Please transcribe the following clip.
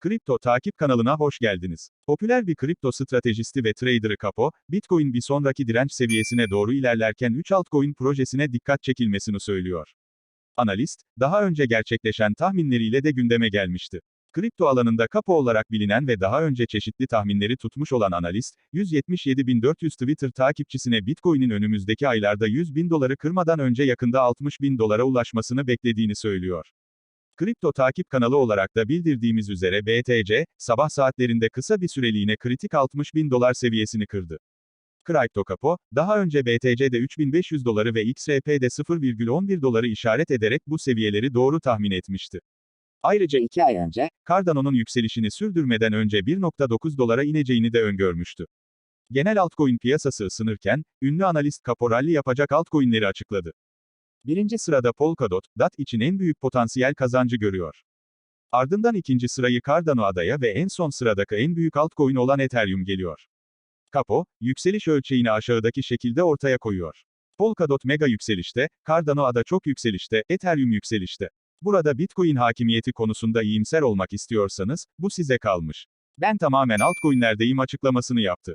Kripto takip kanalına hoş geldiniz. Popüler bir kripto stratejisti ve traderı Capo, Bitcoin bir sonraki direnç seviyesine doğru ilerlerken 3 altcoin projesine dikkat çekilmesini söylüyor. Analist, daha önce gerçekleşen tahminleriyle de gündeme gelmişti. Kripto alanında Capo olarak bilinen ve daha önce çeşitli tahminleri tutmuş olan analist, 177.400 Twitter takipçisine Bitcoin'in önümüzdeki aylarda 100 bin doları kırmadan önce yakında 60 bin dolara ulaşmasını beklediğini söylüyor. Kripto takip kanalı olarak da bildirdiğimiz üzere BTC, sabah saatlerinde kısa bir süreliğine kritik 60 bin dolar seviyesini kırdı. CryptoCapo, daha önce BTC'de 3500 doları ve XRP'de 0,11 doları işaret ederek bu seviyeleri doğru tahmin etmişti. Ayrıca 2 ay önce, Cardano'nun yükselişini sürdürmeden önce 1.9 dolara ineceğini de öngörmüştü. Genel altcoin piyasası ısınırken, ünlü analist Capo rally yapacak altcoinleri açıkladı. Birinci sırada Polkadot, DAT için en büyük potansiyel kazancı görüyor. Ardından ikinci sırayı Cardano adaya ve en son sıradaki en büyük altcoin olan Ethereum geliyor. Capo, yükseliş ölçeğini aşağıdaki şekilde ortaya koyuyor. Polkadot mega yükselişte, Cardano ada çok yükselişte, Ethereum yükselişte. Burada Bitcoin hakimiyeti konusunda iyimser olmak istiyorsanız, bu size kalmış. Ben tamamen altcoin'lerdeyim açıklamasını yaptı.